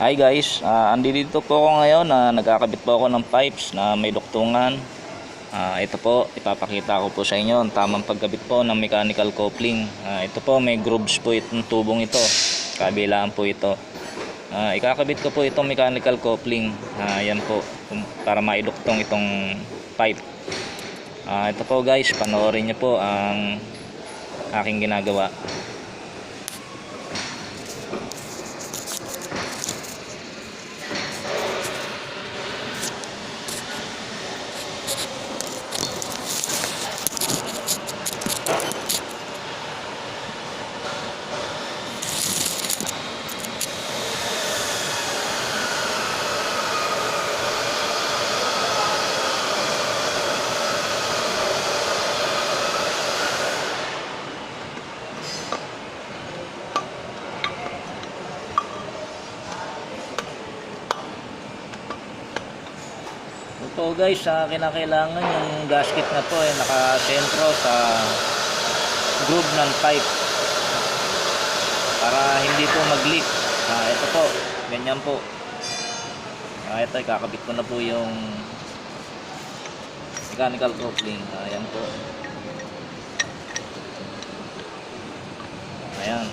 Hi guys, uh, andito po ako ngayon na nagkakabit po ako ng pipes na may duktungan. Ah, ito po, ipapakita ko po sa inyo ang tamang pagkabit po ng mechanical coupling. Ah, ito po, may grooves po itong tubong ito. Kabilaan po ito. Ah, ikakabit ko po itong mechanical coupling. Ah, yan po, para maiduktong itong pipe. Ah, ito po guys, panoorin niyo po ang aking ginagawa. Ito guys, sa kinakailangan yung gasket na po ay nakasentro sa groove ng pipe para hindi po mag-leak. Ah, ito po, ganyan po. Ah, ito, kakabit ko na po yung mechanical coupling. Ayan po. Ayan.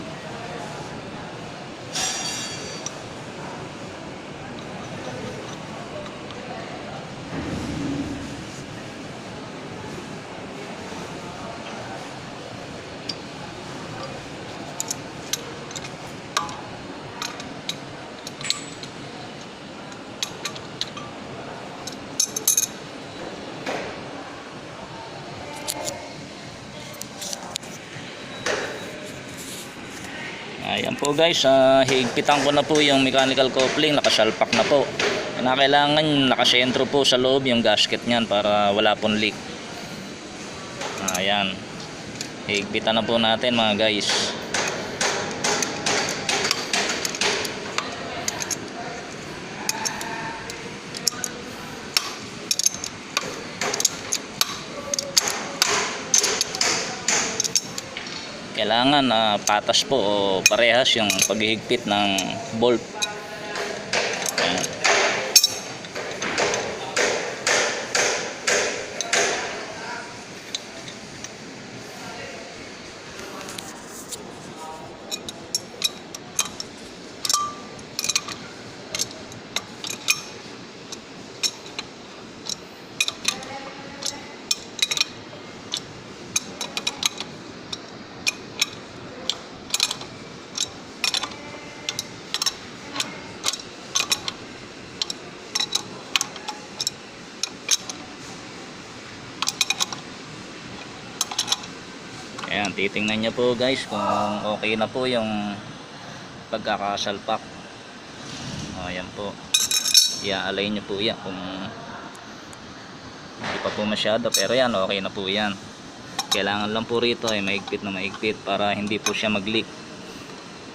Ayan po guys, uh, higpitan ko na po yung mechanical coupling, nakasalpak na po. Kailangan nakasentro po sa loob yung gasket niyan para wala pong leak. Ayan. Higpitan na po natin mga guys. Kailangan na patas po o parehas yung paghihigpit ng bolt titingnan niyo po guys kung okay na po yung pagkakasalpak. O, ayan po. I-align niyo po yan kung hindi pa po masyado. Pero yan, okay na po yan. Kailangan lang po rito ay maigpit na maigpit para hindi po siya mag-leak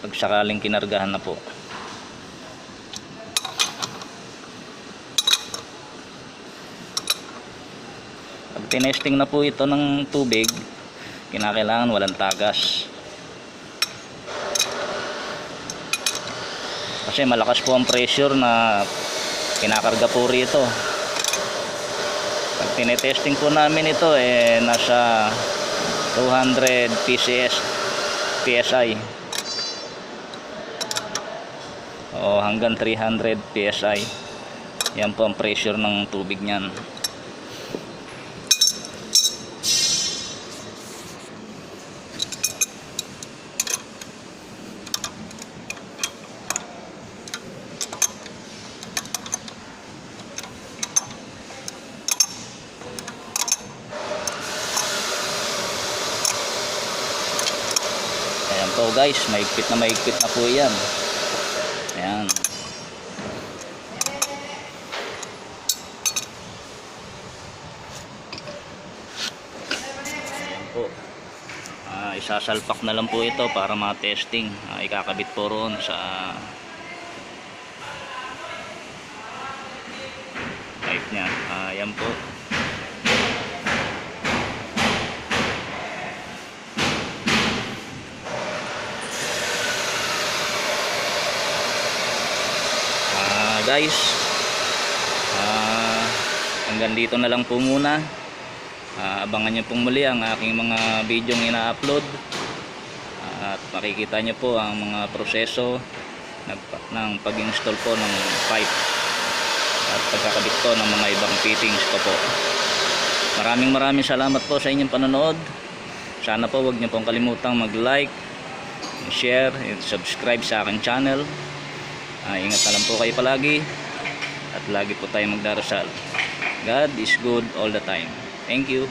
pag sakaling kinargahan na po. Pag tinesting na po ito ng tubig, kinakailangan walang tagas. Kasi malakas po ang pressure na kinakarga po rito. Pag tinetesting po namin ito eh nasa 200 PCS PSI o hanggang 300 PSI yan po ang pressure ng tubig niyan Po guys, maigpit na maigpit na po yan. Ayan po. Ah, isasalpak na lang po ito para ma-testing. Ah, ikakabit po roon sa pipe niya. Ah, ayan po. Guys. Ah, hanggang dito na lang po muna. Ah, abangan nyo pong muli ang aking mga video ina-upload. at makikita nyo po ang mga proseso ng, pag-install po ng pipe at pagkakabit ng mga ibang fittings ko po. Maraming maraming salamat po sa inyong panonood. Sana po wag niyo pong kalimutang mag-like, share, and subscribe sa aking channel. Ah, ingat na lang po kayo palagi at lagi po tayo magdarasal. God is good all the time. Thank you.